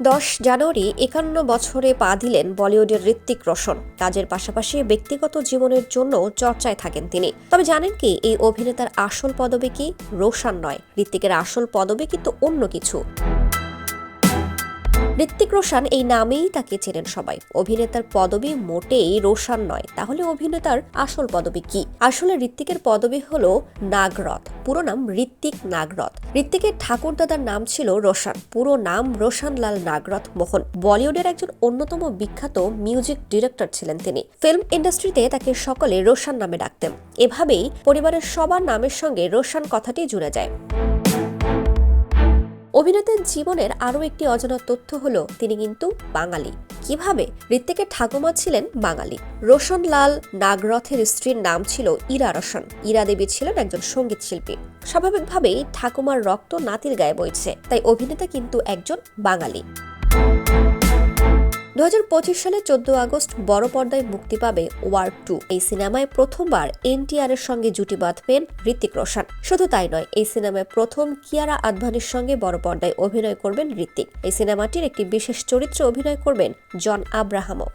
দশ জানুয়ারি একান্ন বছরে পা দিলেন বলিউডের ঋত্বিক রোশন। কাজের পাশাপাশি ব্যক্তিগত জীবনের জন্য চর্চায় থাকেন তিনি। তবে জানেন কি, এই অভিনেতার আসল পদবী কি? রোশান নয়। ঋত্বিকের আসল পদবী কিন্তু অন্য কিছু। ঋত্বিক রোশন এই নামেই তাকে চেনেন সবাই। অভিনেতার পদবী মোটেই রোশন নয়। তাহলে অভিনেতার আসল পদবী কি? আসলে ঋত্বিকের পদবী হলো নাগরথ। পুরো নাম ঋত্বিক নাগরথ। ঋত্বিকের ঠাকুরদাদার নাম ছিল রোশন। পুরো নাম রোশন লাল নাগরথ মোহন। বলিউডের একজন অন্যতম বিখ্যাত মিউজিক ডিরেক্টর ছিলেন তিনি। ফিল্ম ইন্ডাস্ট্রিতে তাকে সকলে রোশন নামে ডাকতেন। এভাবেই পরিবারের সবার নামের সঙ্গে রোশন কথাটি জুড়ে যায়। অভিনেতার জীবনের আরও একটি অজানা তথ্য হল, তিনি কিন্তু বাঙালি। কীভাবে? ঋত্বিকের ঠাকুমা ছিলেন বাঙালি। রোশন লাল নাগরথের স্ত্রীর নাম ছিল ইরা রোশন। ইরা দেবী ছিলেন একজন সংগীত শিল্পী। স্বাভাবিকভাবেই ঠাকুমার রক্ত নাতির গায়ে বইছে, তাই অভিনেতা কিন্তু একজন বাঙালি। দু হাজার পঁচিশ সালে চোদ্দ আগস্ট বড় পর্দায় মুক্তি পাবে ওয়ার টু। এই সিনেমায় প্রথমবার এনটিআর এর সঙ্গে জুটি বাঁধবেন ঋতিক রোশন। শুধু তাই নয়, এই সিনেমায় প্রথম কিয়ারা আদভানির সঙ্গে বড় পর্দায় অভিনয় করবেন ঋতিক এই সিনেমাটির একটি বিশেষ চরিত্রে অভিনয় করবেন জন আব্রাহামও।